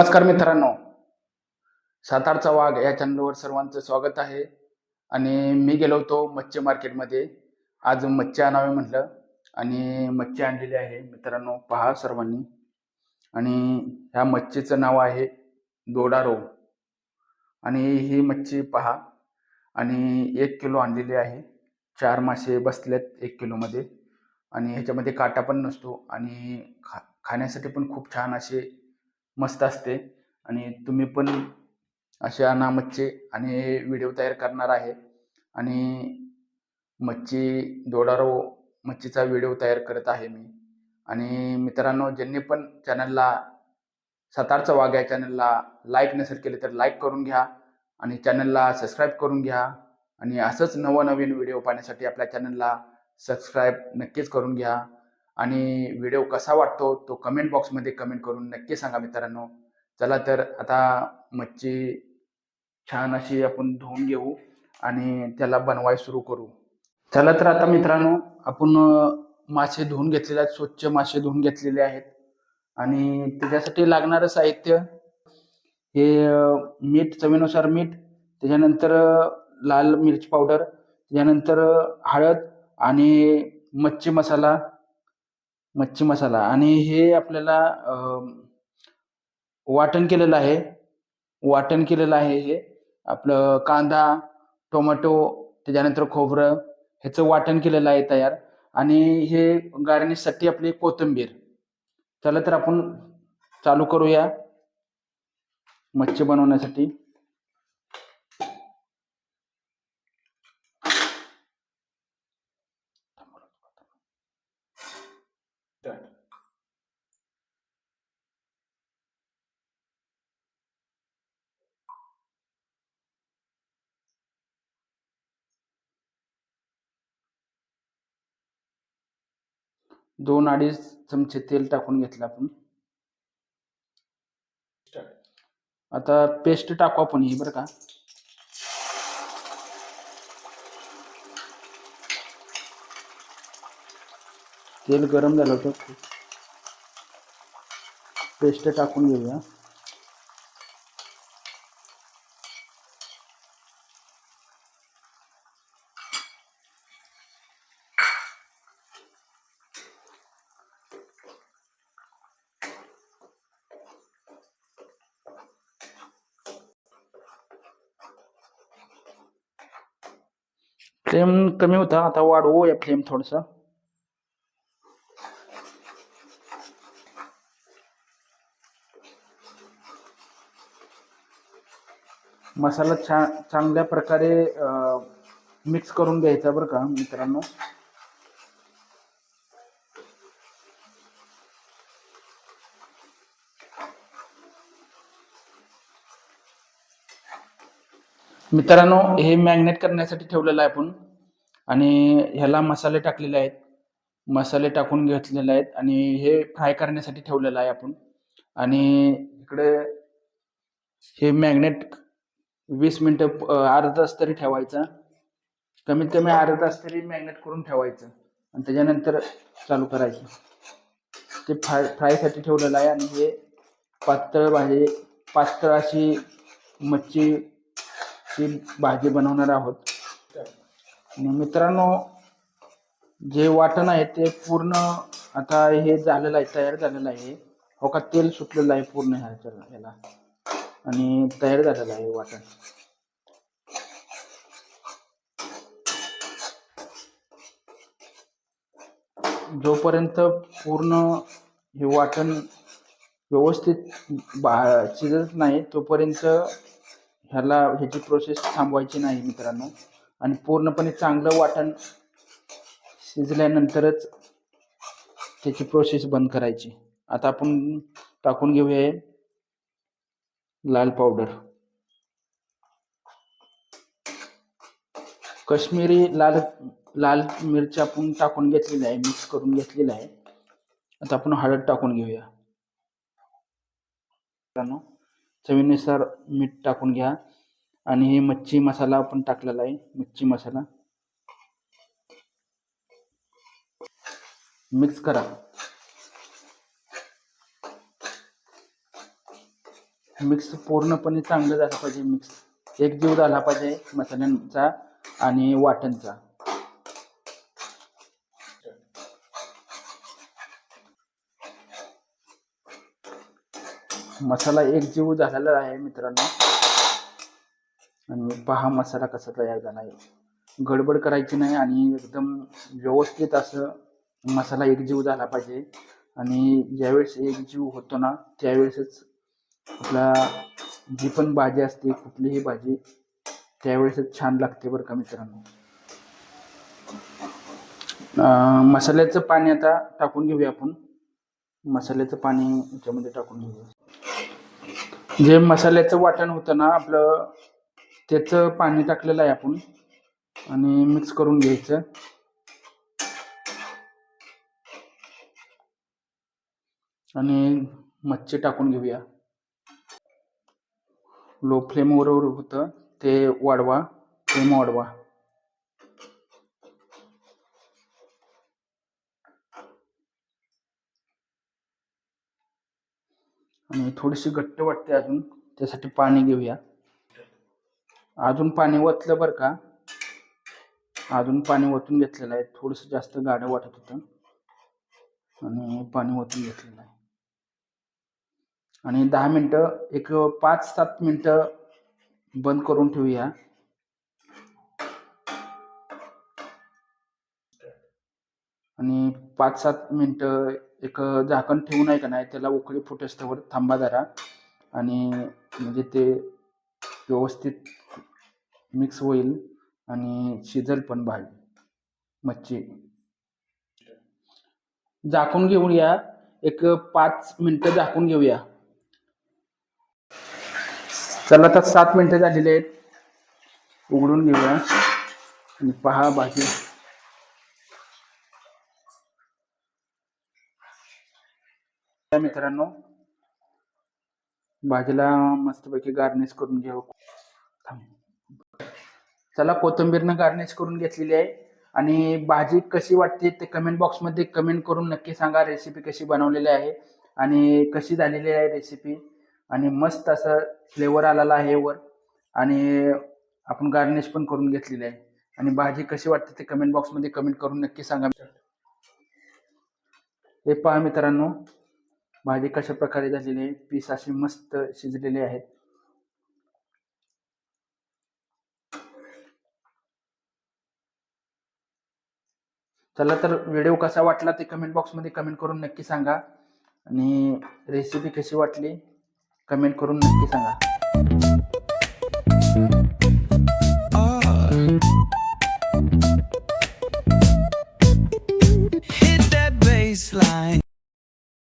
नमस्कार मित्रांनो. सातारचा वाघ या चॅनलवर सर्वांचं स्वागत आहे. आणि मी गेलो होतो मच्छी मार्केटमध्ये. आज मच्छी आणावे म्हटलं. आणि मच्छी आणलेली आहे. मित्रांनो पहा सर्वांनी. आणि ह्या मच्छीचं नाव आहे दोडारो. आणि ही मच्छी पहा. आणि एक किलो आणलेली आहे. चार मासे बसलेत एक किलोमध्ये. आणि ह्याच्यामध्ये काटा पण नसतो. आणि खा खाण्यासाठी पण खूप छान असे मस्त असते. आणि तुम्ही पण अशा ना मच्छी आणि व्हिडिओ तयार करणार आहे. आणि मच्छी दोडारो मच्छीचा व्हिडिओ तयार करत आहे मी. आणि मित्रांनो ज्यांनी पण चॅनलला सातारचा वाघ या चॅनलला लाईक नसेल केले तर लाईक करून घ्या. आणि चॅनलला सबस्क्राईब करून घ्या. आणि असंच नवनवीन व्हिडिओ पाहण्यासाठी आपल्या चॅनलला सबस्क्राईब नक्कीच करून घ्या. आणि व्हिडिओ कसा वाटतो तो कमेंट बॉक्समध्ये कमेंट करून नक्की सांगा मित्रांनो. चला तर आता मच्छी छान अशी आपण धुवून घेऊ आणि त्याला बनवाय सुरू करू. चला तर आता मित्रांनो आपण मासे धुवून घेतलेले आहेत स्वच्छ मासे धुवून घेतलेले आहेत. आणि त्याच्यासाठी लागणारं साहित्य हे मीठ चवीनुसार मीठ त्याच्यानंतर लाल मिरची पावडर त्याच्यानंतर हळद आणि मच्छी मसाला मच्छी मसाला. आणि हे आपल्याला वाटण केलेलं आहे. वाटण केलेलं आहे हे. आपलं कांदा टोमॅटो त्याच्यानंतर खोबरं ह्याचं वाटण केलेलं आहे तयार. आणि हे गार्निशसाठी आपली कोथिंबीर. चला तर आपण चालू करूया मच्छी बनवण्यासाठी. दोन अडीच चमचे तेल टाकून घेतलं आपण. आता पेस्ट टाकू आपण ही बरं का. तेल गरम झालं होतं. पेस्ट टाकून घेऊया. फ्लेम कमी होता आता वाढवूया फ्लेम थोडंसं. मसाला छान चांगल्या प्रकारे मिक्स करून घ्यायचा बरं का मित्रांनो. मित्रांनो हे मॅग्नेट करण्यासाठी ठेवलेलं आहे आपण. आणि ह्याला मसाले टाकलेले आहेत. मसाले टाकून घेतलेले आहेत आणि हे फ्राय करण्यासाठी ठेवलेलं आहे आपण. आणि इकडे हे मॅग्नेट वीस मिनटं अर्धा तास तरी ठेवायचं. कमीत कमी अर्धा तास तरी मॅग्नेट करून ठेवायचं. आणि त्याच्यानंतर चालू करायचं. ते फ्राय फ्रायसाठी ठेवलेलं आहे आणि हे पातळ भाजी पातळ अशी मच्छी ची भाजी बनवणार आहोत. आणि मित्रांनो जे वाटण आहे ते पूर्ण आता हे झालेलं आहे तयार झालेलं आहे. हो का तेल सुटलेलं आहे पूर्ण ह्याच्या ह्याला. आणि तयार झालेलं आहे वाटण. जोपर्यंत पूर्ण हे वाटण व्यवस्थित बा शिजत नाही तोपर्यंत ह्याला ह्याची प्रोसेस थांबवायची नाही मित्रांनो. आणि पूर्णपणे चांगलं वाटण शिजल्यानंतरच त्याची प्रोसेस बंद करायची. आता आपण टाकून घेऊया लाल पावडर काश्मीरी लाल लाल मिरची आपण टाकून घेतलेली आहे मिक्स करून घेतलेली आहे. आता आपण हळद टाकून घेऊया. मित्रांनो चवीनुसार मीठ टाकून घ्या. आणि हे मच्छी मसाला आपण टाकलेला आहे मच्छी मसाला. मिक्स करा. मिक्स पूर्णपणे चांगलं झालं पाहिजे मिक्स एक जीव झाला पाहिजे मसाल्यांचा आणि वाटणचा. मसाला एक जीव झालेला आहे मित्रांनो. आणि पहा मसाला कसा तयार झाला आहे गडबड करायची नाही आणि एकदम व्यवस्थित असं मसाला एकजीव झाला पाहिजे. आणि ज्यावेळेस एकजीव होतो ना त्यावेळेसच आपला जी पण भाजी असते कुठलीही भाजी त्यावेळेसच छान लागते बरं का मित्रांनो. मसाल्याचं पाणी आता टाकून घेऊया आपण. मसाल्याचं पाणी याच्यामध्ये टाकून घेऊया. जे मसाल्याचं वाटण होतं ना आपलं त्याचं पाणी टाकलेलं आहे आपण. आणि मिक्स करून घ्यायचं. आणि मच्छी टाकून घेऊया. लो फ्लेमवर होतं ते वाढवा फ्लेम वाढवा. आणि थोडीशी घट्ट वाटते अजून. त्यासाठी पाणी घेऊया. अजून पाणी ओतलं बरं का? अजून पाणी ओतून घेतलेलं आहे. थोडंसं जास्त गाडं वाटत होतं. आणि पाणी ओतून घेतलेलं आहे. आणि दहा मिनटं एक पाच सात मिनटं बंद करून ठेवूया. आणि पाच सात मिनटं एक झाकण ठेवून आहे का नाही त्याला उकळी फुटेस्तवर थांबा जरा. आणि म्हणजे ते व्यवस्थित मिक्स होईल आणि शिजल पण भाजी मच्छी. झाकून घेऊया. एक पाच मिनटं झाकून घेऊया. चला तर सात मिनटं झालेली आहेत. उघडून घेऊया. आणि पहा भाजी मित्रांनो. भाजीला मस्तपैकी गार्निश करून घेऊ. चला कोथिंबीरनं गार्निश करून घेतलेली आहे. आणि भाजी कशी वाटते ते कमेंट बॉक्समध्ये कमेंट करून नक्की सांगा. रेसिपी कशी बनवलेली आहे आणि कशी झालेली आहे रेसिपी आणि मस्त असं फ्लेवर आलेला आहे वर. आणि आपण गार्निश पण करून घेतलेली आहे. आणि भाजी कशी वाटते ते कमेंट बॉक्समध्ये कमेंट करून नक्की सांगा. हे पहा मित्रांनो. भाजी कशा प्रकारे झालेली आहे पीस असे मस्त शिजलेले आहेत. चला तर व्हिडिओ कसा वाटला ते कमेंट बॉक्समध्ये कमेंट करून नक्की सांगा. आणि रेसिपी कशी वाटली कमेंट करून नक्की सांगा.